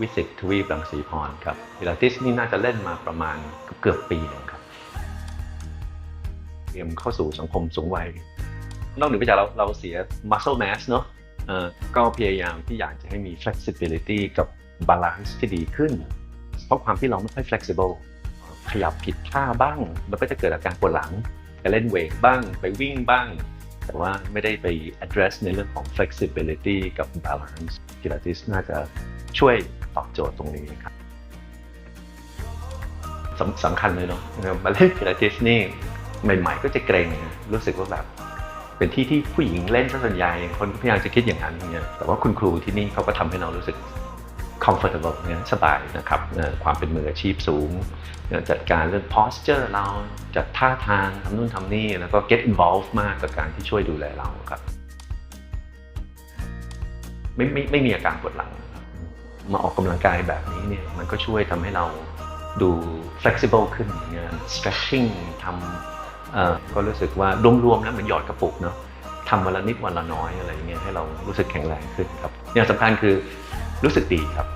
วิสิตทวีปรังสีพรครับพิลาทิสนี่น่าจะเล่นมาประมาณเกือบปีนึงครับเตรียมเข้าสู่สังคมสูงวัยนอกเหนือไปจากเราเราเสีย muscle mass เนอะเอ่อก็พยายามที่อยากจะให้มี flexibility กับ balance ที่ดีขึ้น เพราะความที่เราไม่ค่อย flexible ขยับผิดท่าบ้างแล้วก็จะเกิดอาการปวดหลังไปเล่นเวทบ้าง ไปวิ่งบ้าง แต่ว่าไม่ได้ไป address ในเรื่องของ flexibility กับ balance Pilates น่าจะช่วย ตอบโจทย์ตรงนี้ครับสำสำคัญเลยเนาะมาเล่น Pilates นี่ใหม่ ๆ ก็จะเกรงรู้สึกว่าแบบ เป็นที่ที่ผู้หญิงเล่นซะส่วนใหญ่คนก็พยายามจะคิดอย่างนั้นเนี่ยแต่ว่าคุณครูที่นี่เขาก็ทำให้เรารู้สึก comfortable เนี่ยสบายนะครับความเป็นมืออาชีพสูง จัดการเรื่อง posture เราจัดท่าทางทำนู่นทำนี่ แล้วก็ get involved มากกับการที่ช่วยดูแลเราครับ ไม่ไม่ไม่มีอาการปวดหลัง มาออกกำลังกายแบบนี้เนี่ยมันก็ช่วยทำให้เราดู flexible ขึ้นเนี่ย stretching ทำก็รู้สึกว่ารวมๆนะเหมือนหยอดกระปุกเนาะทำวันละนิดวันละน้อยอะไรเงี้ยให้เรารู้สึกแข็งแรงขึ้นครับอย่างสำคัญคือรู้สึกดีครับ